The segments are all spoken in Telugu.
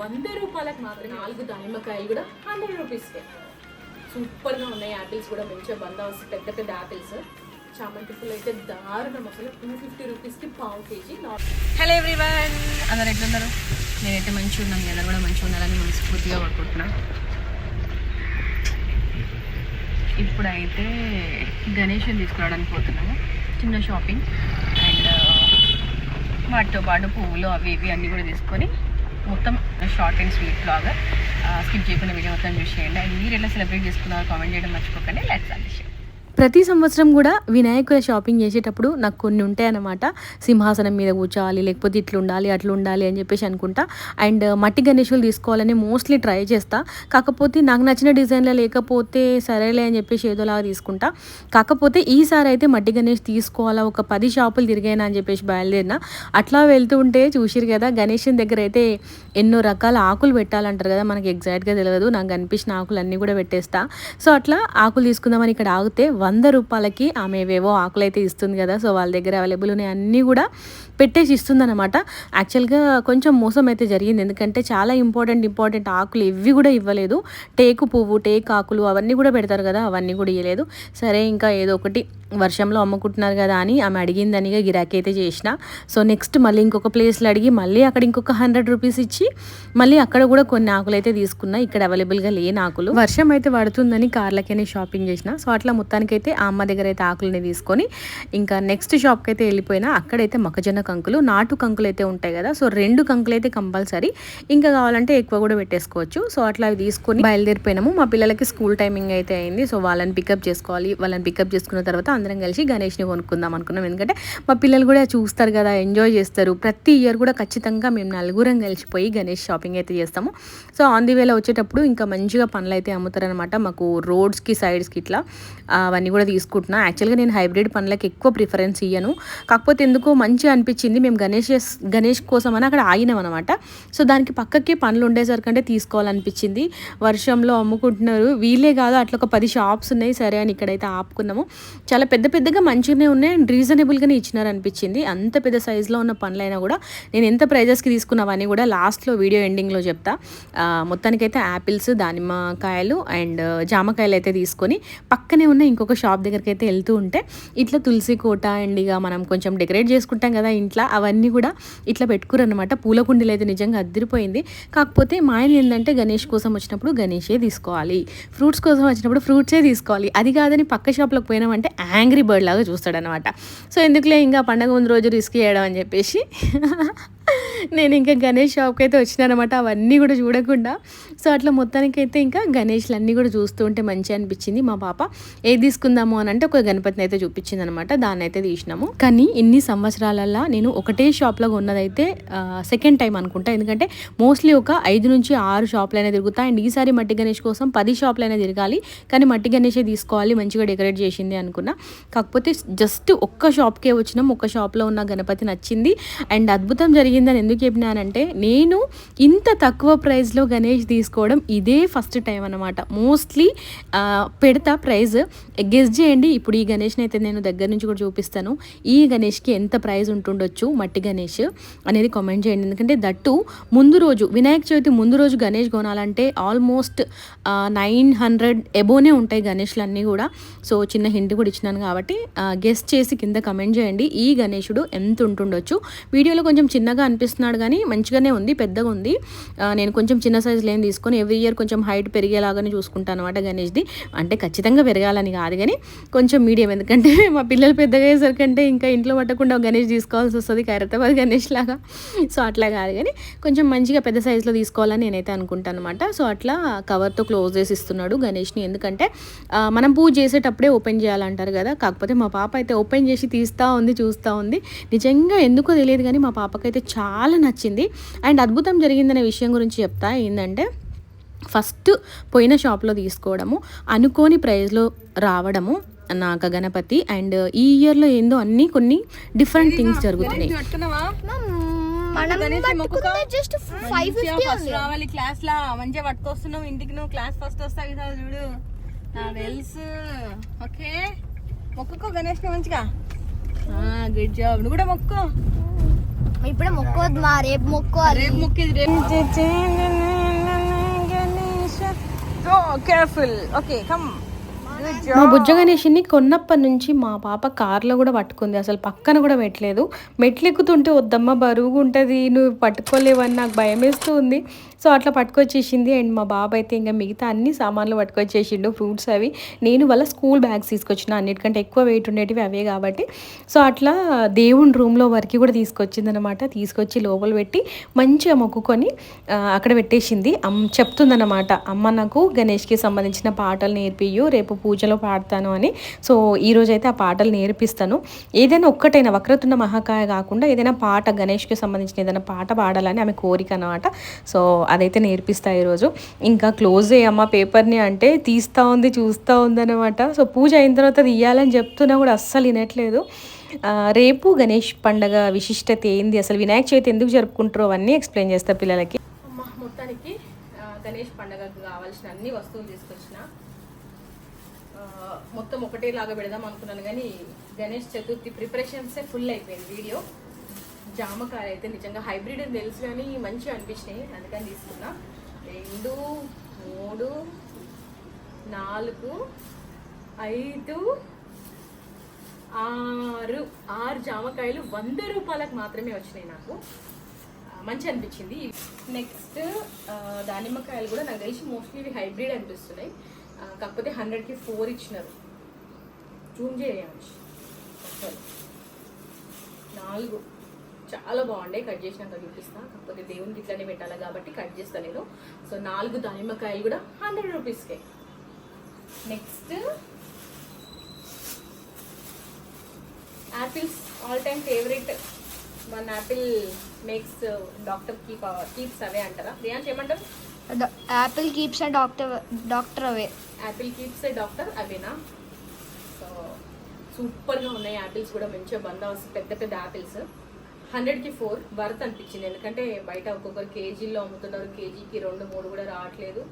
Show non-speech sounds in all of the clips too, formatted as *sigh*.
వంద రూపాయలకు మాత్రమే నాలుగు దానిమ్మకాయలు కూడా హండ్రెడ్ రూపీస్కే. సూపర్గా ఉన్నాయి యాపిల్స్ కూడా మంచిగా బందా పెద్ద పెద్ద యాపిల్స్ చామంతి పూలు అయితే దారుణం అసలు. టూ ఫిఫ్టీ రూపీస్కి పావు కేజీ హలో ఎవ్రీవన్ అందరు ఎట్లున్నారు? నేనైతే మంచిగా ఉన్నాను అందరు కూడా మంచిగా ఉండాలని మనస్ఫూర్తిగా పడుకుంటున్నా ఇప్పుడైతే గణేషన్ తీసుకురావడానికి పోతున్నాము చిన్న షాపింగ్. అండ్ వాటితో పాటు పువ్వులు అవి ఇవి అన్నీ కూడా తీసుకొని మొత్తం షార్ట్ అండ్ స్వీట్ లాగా స్కిప్ చేయకుండా వీడియో మొత్తం చూసేయండి. అండ్ మీరు ఎలా సెలబ్రేట్ చేసుకున్నారో కామెంట్ చేయడం మర్చిపోకండి. లెట్స్ అండి ప్రతి సంవత్సరం కూడా వినాయకుల షాపింగ్ చేసేటప్పుడు నాకు కొన్ని ఉంటాయన్నమాట. సింహాసనం మీద కూర్చోవాలి లేకపోతే ఇట్లా ఉండాలి అట్లా ఉండాలి అని చెప్పేసి అనుకుంటా. అండ్ మట్టి గణేషులు తీసుకోవాలని మోస్ట్లీ ట్రై చేస్తా. కాకపోతే నాకు నచ్చిన డిజైన్లో లేకపోతే సరేలే అని చెప్పేసి ఏదోలాగా తీసుకుంటా. కాకపోతే ఈసారి అయితే మట్టి గణేష్ తీసుకోవాలా ఒక పది షాపులు తిరిగాయినా అని చెప్పేసి బయలుదేరిన. అట్లా వెళ్తూ ఉంటే చూసిరు కదా గణేషన్ దగ్గర అయితే ఎన్నో రకాల ఆకులు పెట్టాలంటారు కదా మనకి ఎగ్జాక్ట్గా తెలియదు నాకు కనిపించిన ఆకులు అన్నీ కూడా పెట్టేస్తా. సో అట్లా ఆకులు తీసుకుందామని ఇక్కడ ఆగితే వంద రూపాయలకి ఆమె ఏవేవో ఆకులు అయితే ఇస్తుంది కదా సో వాళ్ళ దగ్గర అవైలబుల్ ఉన్నాయి అన్నీ కూడా పెట్టేసి ఇస్తుందన్నమాట. యాక్చువల్గా కొంచెం మోసం అయితే జరిగింది. ఎందుకంటే చాలా ఇంపార్టెంట్ ఇంపార్టెంట్ ఆకులు ఇవి కూడా ఇవ్వలేదు. టేకు పువ్వు టేకు ఆకులు అవన్నీ కూడా పెడతారు కదా అవన్నీ కూడా ఇవ్వలేదు సరే ఇంకా ఏదో ఒకటి వర్షంలో అమ్ముకుంటున్నారు కదా అని ఆమె అడిగిందనిగా గిరాకీ అయితే చేసిన. సో నెక్స్ట్ మళ్ళీ ఇంకొక ప్లేస్లో అడిగి మళ్ళీ అక్కడ ఇంకొక హండ్రెడ్ రూపీస్ ఇచ్చి మళ్ళీ అక్కడ కూడా కొన్ని ఆకులు అయితే తీసుకున్నా. ఇక్కడ అవైలబుల్గా లేని ఆకులు. వర్షం అయితే పడుతుందని కార్లకైనా షాపింగ్ చేసిన. సో అట్లా మొత్తానికి అయితే ఆ అమ్మ దగ్గర అయితే ఆకులని తీసుకొని ఇంకా నెక్స్ట్ షాప్కి అయితే వెళ్ళిపోయినా అక్కడైతే మొక్కజొన్న కంకులు నాటు కంకులు అయితే ఉంటాయి కదా. సో రెండు కంకులు అయితే కంపల్సరీ. ఇంకా కావాలంటే ఎక్కువ కూడా పెట్టేసుకోవచ్చు. సో అట్లా అవి తీసుకొని బయలుదేరిపోయినాము. మా పిల్లలకి స్కూల్ టైమింగ్ అయితే అయింది. సో వాళ్ళని పికప్ చేసుకోవాలి. వాళ్ళని పికప్ చేసుకున్న తర్వాత అందరం కలిసి గణేష్ని కొనుక్కుందాం అనుకున్నాం. ఎందుకంటే మా పిల్లలు కూడా చూస్తారు కదా ఎంజాయ్ చేస్తారు. ప్రతి ఇయర్ కూడా ఖచ్చితంగా మేము నలుగురం కలిసిపోయి గణేష్ షాపింగ్ అయితే చేస్తాము. సో ఆన్ ది వేలో వచ్చేటప్పుడు ఇంకా మంచిగా పనులు అయితే అమ్ముతారనమాట మాకు రోడ్స్కి సైడ్స్కి ఇట్లా. అవన్నీ కూడా తీసుకుంటున్నా. యాక్చువల్గా నేను హైబ్రిడ్ పనులకు ఎక్కువ ప్రిఫరెన్స్ ఇయ్యను. కాకపోతే ఎందుకో మంచిగా అనిపించింది. మేము గణేష్ గణేష్ కోసం అని అక్కడ ఆగినాం అనమాట సో దానికి పక్కకి పనులు ఉండేసరికంటే తీసుకోవాలనిపించింది. వర్షంలో అమ్ముకుంటున్నారు. వీళ్ళే కాదు అట్లా ఒక పది షాప్స్ ఉన్నాయి. సరే అని ఇక్కడైతే ఆపుకున్నాము. చాలా పెద్ద పెద్దగా మంచిగానే ఉన్నాయి. అండ్ రీజనబుల్గానే ఇచ్చినారు అనిపించింది అంత పెద్ద సైజులో ఉన్న పనులైనా కూడా నేను ఎంత ప్రైజెస్కి తీసుకున్నావని కూడా లాస్ట్లో వీడియో ఎండింగ్లో చెప్తా. మొత్తానికైతే యాపిల్స్ దానిమ్మకాయలు అండ్ జామకాయలు అయితే తీసుకొని పక్కనే ఉన్న ఇంకొక షాప్ దగ్గరికి అయితే వెళ్తూ ఉంటే ఇట్లా తులసి కోట అండ్ ఇక మనం కొంచెం డెకరేట్ చేసుకుంటాం కదా ఇంట్లో అవన్నీ కూడా ఇట్లా పెట్టుకురనమాట పూల కుండీలు అయితే నిజంగా అద్దరిపోయింది. కాకపోతే మా ఆయన ఏంటంటే గణేష్ కోసం వచ్చినప్పుడు గణేషే తీసుకోవాలి. ఫ్రూట్స్ కోసం వచ్చినప్పుడు ఫ్రూట్సే తీసుకోవాలి. అది కాదని పక్క షాప్లోకి పోయినామంటే యాంగ్రీ బర్డ్ లాగా చూస్తాడనమాట సో ఎందుకులే ఇంకా పండగ ముందు రోజు రిస్క్ చేయడం అని చెప్పేసి నేను ఇంకా గణేష్ షాప్కి అయితే వచ్చినానమాట అవన్నీ కూడా చూడకుండా. సో అట్లా మొత్తానికైతే ఇంకా గణేష్లు అన్నీ కూడా చూస్తూ ఉంటే మంచిగా అనిపించింది మా పాప. ఏది తీసుకుందాము అని అంటే ఒక గణపతిని అయితే చూపించింది అనమాట దాన్ని అయితే తీసినాము. కానీ ఇన్ని సంవత్సరాలల్లో నేను ఒకటే షాప్లో ఉన్నదైతే సెకండ్ టైం అనుకుంటా. ఎందుకంటే మోస్ట్లీ ఒక ఐదు నుంచి ఆరు షాప్లైనా తిరుగుతా. అండ్ ఈసారి మట్టి గణేష్ కోసం పది షాపులైనా తిరగాలి. కానీ మట్టి గణేషే తీసుకోవాలి మంచిగా డెకరేట్ చేసింది అనుకున్నా. కాకపోతే జస్ట్ ఒక్క షాప్కే వచ్చినాం. ఒక్క షాప్లో ఉన్న గణపతి నచ్చింది. అండ్ అద్భుతం జరిగింది జరిగిందని ఎందుకు చెప్పినానంటే నేను ఇంత తక్కువ ప్రైస్లో గణేష్ తీసుకోవడం ఇదే ఫస్ట్ టైం అనమాట మోస్ట్లీ పెడతా ప్రైజ్ గెస్ చేయండి. ఇప్పుడు ఈ గణేష్ని అయితే నేను దగ్గర నుంచి కూడా చూపిస్తాను. ఈ గణేష్కి ఎంత ప్రైస్ ఉంటుండొచ్చు? మట్టి గణేష్ అనేది కామెంట్ చేయండి. ఎందుకంటే దట్టు ముందు రోజు వినాయక చవితి ముందు రోజు గణేష్ కొనాలంటే ఆల్మోస్ట్ నైన్ హండ్రెడ్ ఎబోనే ఉంటాయి గణేష్లు అన్నీ కూడా. సో చిన్న హింట్ కూడా ఇచ్చినాను కాబట్టి గెస్ట్ చేసి కింద కమెంట్ చేయండి. ఈ గణేషుడు ఎంత ఉంటుండొచ్చు? వీడియోలో కొంచెం చిన్నగా అనిపిస్తున్నాడు కానీ మంచిగానే ఉంది పెద్దగా ఉంది. నేను కొంచెం చిన్న సైజులో ఏం తీసుకొని ఎవ్రీ ఇయర్ కొంచెం హైట్ పెరిగేలాగానే చూసుకుంటాను అనమాట గణేష్ది. అంటే ఖచ్చితంగా పెరగాలని కాదు కానీ కొంచెం మీడియం ఎందుకంటే *laughs* మా పిల్లలు పెద్దగా అయ్యేసరికంటే ఇంకా ఇంట్లో పట్టకుండా గణేష్ తీసుకోవాల్సి వస్తుంది ఖైరతాబాద్ గణేష్ లాగా. *laughs* సో అట్లా కాదు కానీ కొంచెం మంచిగా పెద్ద సైజులో తీసుకోవాలని నేనైతే అనుకుంటాను అనమాట సో అట్లా కవర్తో క్లోజ్ చేసి ఇస్తున్నాడు గణేష్ని. ఎందుకంటే మనం పూజ చేసేటప్పుడే ఓపెన్ చేయాలంటారు కదా. కాకపోతే మా పాప అయితే ఓపెన్ చేసి తీస్తూ ఉంది చూస్తూ ఉంది. నిజంగా ఎందుకో తెలియదు కానీ మా పాపకైతే చాలా నచ్చింది. అండ్ అద్భుతం జరిగిందనే విషయం గురించి చెప్తా ఏంటంటే ఫస్ట్ పోయిన షాప్లో తీసుకోవడము అనుకోని ప్రైస్లో రావడము నాకు గణపతి. అండ్ ఈ ఇయర్లో ఏందో అన్నీ కొన్ని డిఫరెంట్ థింగ్స్ జరుగుతున్నాయి. జస్ట్ ఫైవ్ ఫిఫ్టీ రావాలి క్లాస్ లా. మంచిగా పట్టుకొస్తున్నావు ఇంటికి నువ్వు. క్లాస్ ఫస్ట్ వస్తావు కదా చూడు. నా తెలుసు ఓకే. మొక్కుకో గణేష్ మంచిగా. గుడ్ జాబ్ నువ్వు కూడా ఇప్పుడే మొక్కోద్దు మా రేపు మొక్కోవాలి కేర్ఫుల్ ఓకే కమ్ మా బుజ్జ గణేష్ని కొన్నప్పటి నుంచి మా పాప కార్లో కూడా పట్టుకుంది. అసలు పక్కన కూడా పెట్టలేదు. మెట్లు ఎక్కుతుంటే వద్దమ్మ బరువుగా ఉంటుంది నువ్వు పట్టుకోలేవని నాకు భయం వేస్తూ ఉంది సో అట్లా పట్టుకొచ్చేసింది. అండ్ మా బాబు అయితే ఇంకా మిగతా అన్ని సామాన్లు పట్టుకొచ్చేసిండు ఫ్రూట్స్ అవి. నేను వాళ్ళ స్కూల్ బ్యాగ్స్ తీసుకొచ్చిన అన్నిటికంటే ఎక్కువ వెయిట్ ఉండేటివి అవే కాబట్టి. సో అట్లా దేవుని రూమ్లో వరకు కూడా తీసుకొచ్చింది అనమాట తీసుకొచ్చి లోపల పెట్టి మంచిగా మొక్కుకొని అక్కడ పెట్టేసింది. అమ్ చెప్తుందన్నమాట అమ్మ నాకు గణేష్కి సంబంధించిన పాటలు నేర్పియు రేపు పూజలో పాడతాను అని. సో ఈ రోజు అయితే ఆ పాటలు నేర్పిస్తాను. ఏదైనా ఒక్కటైనా వక్రతున్న మహాకాయ కాకుండా ఏదైనా పాట గణేష్కి సంబంధించిన ఏదైనా పాట పాడాలని ఆమె కోరిక అనమాట సో అదైతే నేర్పిస్తా ఈరోజు. ఇంకా క్లోజ్ చేయమ్మా పేపర్ని అంటే తీస్తూ ఉంది చూస్తూ ఉంది అనమాట సో పూజ అయిన తర్వాత తీయాలని చెప్తున్నా కూడా అస్సలు వినట్లేదు. రేపు గణేష్ పండగ విశిష్టత ఏంది? అసలు వినాయక చవితి ఎందుకు జరుపుకుంటారో అవన్నీ ఎక్స్ప్లెయిన్ చేస్తా పిల్లలకి. మొత్తానికి గణేష్ పండగకు కావాల్సిన అన్ని వస్తువులు తీసుకొచ్చిన. మొత్తం ఒకటేలాగా పెడదాం అనుకున్నాను కానీ గణేష్ చతుర్థి ప్రిపరేషన్సే ఫుల్ అయిపోయింది వీడియో. జామకాయ అయితే నిజంగా హైబ్రిడ్ అని తెలుసు కానీ మంచిగా అనిపించినాయి. అందుకని తీసుకున్నా. రెండు మూడు నాలుగు ఐదు ఆరు ఆరు జామకాయలు వంద రూపాయలకు మాత్రమే వచ్చినాయి నాకు. మంచి అనిపించింది. నెక్స్ట్ దానిమ్మకాయలు కూడా నాకు తెలిసి మోస్ట్లీ ఇవి హైబ్రిడ్ అనిపిస్తున్నాయి. కాకపోతే హండ్రెడ్కి ఫోర్ ఇచ్చినారు. జూమ్ చేయాలి నాలుగు. చాలా బాగుండే. కట్ చేసినాక చూపిస్తా. కాకపోతే దేవునికి ఇట్లానే పెట్టాలి కాబట్టి కట్ చేస్తా నేను. సో నాలుగు దానిమ్మకాయలు కూడా హండ్రెడ్ రూపీస్కే next apples all time favourite one apple makes doctor keep keeps away అంటారా? రియాన్స్ ఏమంటారు apple keeps doctor doctor away apple keeps doctor అవేనా సో సూపర్గా ఉన్నాయి యాపిల్స్ కూడా. మంచిగా బందోబస్తు పెద్ద పెద్ద యాపిల్స్ హండ్రెడ్కి ఫోర్ వర్త్ అనిపించింది. ఎందుకంటే బయట ఒక్కొక్కరు కేజీల్లో అమ్ముతున్నారు. కేజీకి రెండు మూడు కూడా రావట్లేదు.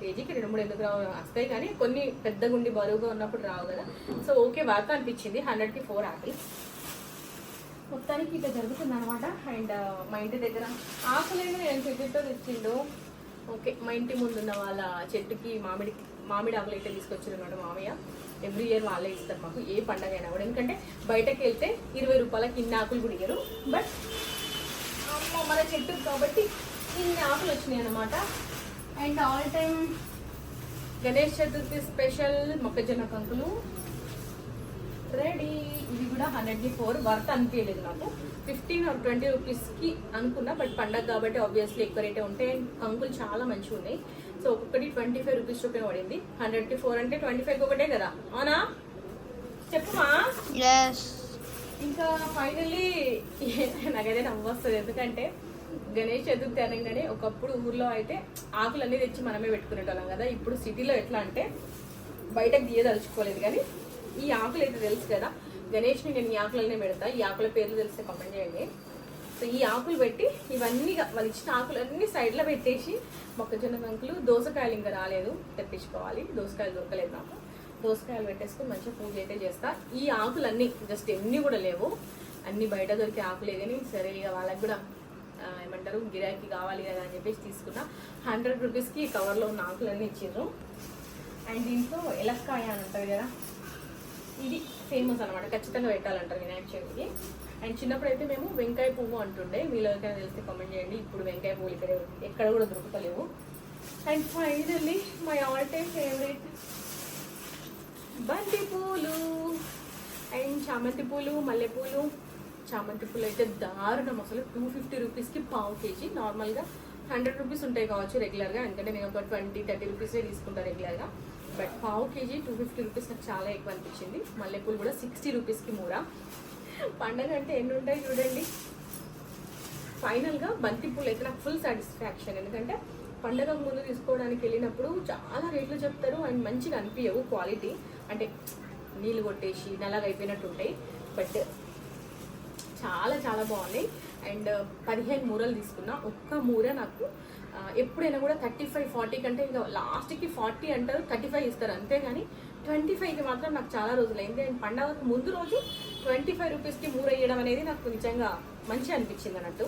కేజీకి రెండు మూడు ఎందుకు రావు? వస్తాయి కానీ కొన్ని పెద్దగా ఉండి బరువుగా ఉన్నప్పుడు రావు కదా. సో ఓకే వర్త్ అనిపించింది. హండ్రెడ్కి ఫోర్ యాపిల్స్ మొత్తానికి ఇట్లా జరుగుతుంది అనమాట అండ్ మా ఇంటి దగ్గర ఆకులేమో నేను చెట్టుతో తెచ్చిండు. ఓకే మా ఇంటి ముందు ఉన్న వాళ్ళ చెట్టుకి మామిడి మామిడి ఆకులు అయితే తీసుకొచ్చారు అనమాట మామయ్య. ఎవ్రీ ఇయర్ వాళ్ళే ఇస్తారు మాకు ఏ పండగ అయినా కూడా. ఎందుకంటే బయటకు వెళ్తే ఇరవై రూపాయలకి ఇన్ని ఆకులు కూడా ఇయ్యరు బట్ అమ్మ మన చెట్టు కాబట్టి ఇన్ని ఆకులు వచ్చినాయి అనమాట and all time Ganesh Chaturthi special మొక్కజొన్న కంకులు. రెడీ ఇవి కూడా హండ్రెడ్కి ఫోర్ వర్త్ అనిపించలేదు నాకు. ఫిఫ్టీన్ ఆర్ ట్వంటీ రూపీస్కి అనుకున్నా బట్ పండగ కాబట్టి ఆబ్వియస్లీ ఎక్కువ రేటే ఉంటాయి. అండ్ కంకులు చాలా మంచిగా ఉన్నాయి సో ఒక్కొక్కటి ట్వంటీ ఫైవ్ రూపీస్ చొప్పున పడింది. హండ్రెడ్కి ఫోర్ అంటే ట్వంటీ ఫైవ్ ఒకటే కదా. అవునా? చెప్పుమా? ఇంకా ఫైనల్లీ నాకైతే నవ్వు వస్తుంది ఎందుకంటే గణేష్ చతుర్థి అనగానే ఒకప్పుడు ఊర్లో అయితే ఆకులన్నీ తెచ్చి మనమే పెట్టుకునేటోళ్ళం కదా. ఇప్పుడు సిటీలో ఎట్లా అంటే బయటకు తీయదలుచుకోలేదు. కానీ ఈ ఆకులు అయితే తెలుసు కదా. గణేష్ని నేను ఈ ఆకులనే పెడతా. ఈ ఆకుల పేర్లు తెలిస్తే కామెంట్ చేయండి. సో ఈ ఆకులు పెట్టి ఇవన్నీ వాళ్ళు ఇచ్చిన ఆకులన్నీ సైడ్లో పెట్టేసి మొక్కజొన్న కంకులు దోసకాయలు ఇంకా రాలేదు తెప్పించుకోవాలి. దోసకాయలు దొరకలేదు నాకు. దోసకాయలు పెట్టేసుకుని మంచిగా పూజ అయితే చేస్తా. ఈ ఆకులన్నీ జస్ట్ ఎన్ని కూడా లేవు. అన్ని బయట దొరికే ఆకులే కానీ సరే ఇక వాళ్ళకి కూడా ఏమంటారు గిరాకీ కావాలి కదా అని చెప్పేసి తీసుకున్నా. హండ్రెడ్ రూపీస్కి కవర్లో ఉన్న ఆకులన్నీ ఇచ్చిండ్రు. అండ్ దీంట్లో ఎలక్కాయ అని ఉంటుంది కదా ఇది ఫేమస్ అనమాట ఖచ్చితంగా పెట్టాలంటారు వినాయక చవితికి. అండ్ చిన్నప్పుడు అయితే మేము వెంకాయ పువ్వు అంటుండే. మీలో ఎవరికైనా తెలిస్తే కామెంట్ చేయండి. ఇప్పుడు వెంకాయ పువ్వులు ఇక్కడ ఎక్కడ కూడా దొరకలేవు. And finally my all time favourite బంతి పూలు. అండ్ చామంతి పూలు మల్లెపూలు చామంతి పూలు అయితే దారుణం. అసలు టూ ఫిఫ్టీ రూపీస్కి పావు కేజీ. నార్మల్గా హండ్రెడ్ రూపీస్ ఉంటాయి కావచ్చు రెగ్యులర్గా ఎందుకంటే నేను ఒక ట్వంటీ థర్టీ రూపీసే తీసుకుంటాను రెగ్యులర్గా బట్ పావు కేజీ టూ ఫిఫ్టీ రూపీస్ నాకు చాలా ఎక్కువ అనిపించింది. మల్లెపూలు కూడా సిక్స్టీ రూపీస్కి మూడ పండగ అంటే ఎన్ని ఉంటాయి చూడండి. ఫైనల్గా బంతిపూలు అయితే నాకు ఫుల్ సాటిస్ఫాక్షన్ ఎందుకంటే పండగ ముందు తీసుకోవడానికి వెళ్ళినప్పుడు చాలా రేట్లు చెప్తారు అండ్ మంచిగా అనిపించవు క్వాలిటీ అంటే నీళ్ళు కొట్టేసి నల్లగా అయిపోయినట్టు ఉంటాయి. బట్ చాలా చాలా బాగున్నాయి. అండ్ పదిహేను మూరలు తీసుకున్నా ఒక్క మూర నాకు ఎప్పుడైనా కూడా థర్టీ ఫైవ్ ఫార్టీ కంటే ఇంకా లాస్ట్కి ఫార్టీ అంటారు థర్టీ ఫైవ్ ఇస్తారు అంతేగాని ట్వంటీ ఫైవ్కి మాత్రం నాకు చాలా రోజులు అయింది. అండ్ పండగకు ముందు రోజు ట్వంటీ ఫైవ్ రూపీస్కి మూర వేయడం అనేది నాకు నిజంగా మంచి అనిపించింది అన్నట్టు.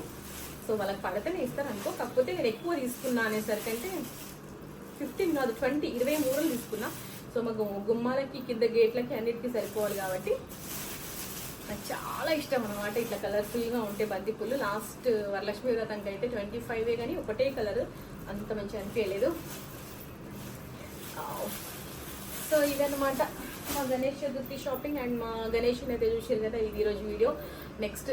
సో వాళ్ళకి పడితేనే ఇస్తారు అనుకో కాకపోతే నేను ఎక్కువ తీసుకున్నా అనేసరికి అంటే ఫిఫ్టీన్ కాదు ట్వంటీ ఇరవై మూరలు తీసుకున్నా. సో మాకు గుమ్మాలకి కింద గేట్లకి అన్నిటికీ సరిపోవాలి కాబట్టి నాకు చాలా ఇష్టం అనమాట ఇట్లా కలర్ఫుల్గా ఉంటే బంతిపూలు లాస్ట్ వరలక్ష్మి వ్రతానికి అయితే ట్వంటీ ఫైవే కానీ ఒకటే కలర్. అంత మంచిగా అనిపించలేదు. సో ఇదన్నమాట మా గణేష్ చతుర్థి షాపింగ్ అండ్ మా గణేష్ అయితే చూసారు కదా ఇది ఈరోజు వీడియో. నెక్స్ట్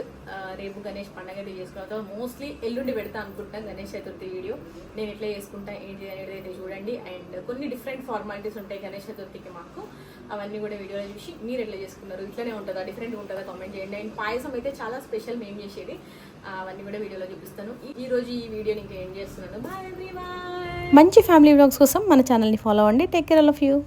రేపు గణేష్ పండగ అయితే చేసుకున్న మోస్ట్లీ ఎల్లుండి పెడతా అనుకుంటాను గణేష్ చతుర్థి వీడియో నేను ఎట్లా చేసుకుంటా ఏంటి అనేది అయితే చూడండి. అండ్ కొన్ని డిఫరెంట్ ఫార్మాలిటీస్ ఉంటాయి గణేష్ చతుర్థికి మాకు. అవన్నీ కూడా వీడియోలో చూసి మీరు ఎట్లా చేసుకున్నారు? ఇట్లనే ఉంటుందా? డిఫరెంట్ ఉంటుందా? కామెంట్ చేయండి. అండ్ పాయసం అయితే చాలా స్పెషల్ మేము చేసేది. అవన్నీ కూడా వీడియోలో చూపిస్తాను. ఈ- రోజు ఈ వీడియోని ఇంకా ఏం చేస్తున్నాను? బాయ్ మంచి ఫ్యామిలీ బ్లాగ్స్ కోసం మన ఛానల్ని ఫాలో అవ్వండి. Take care all of you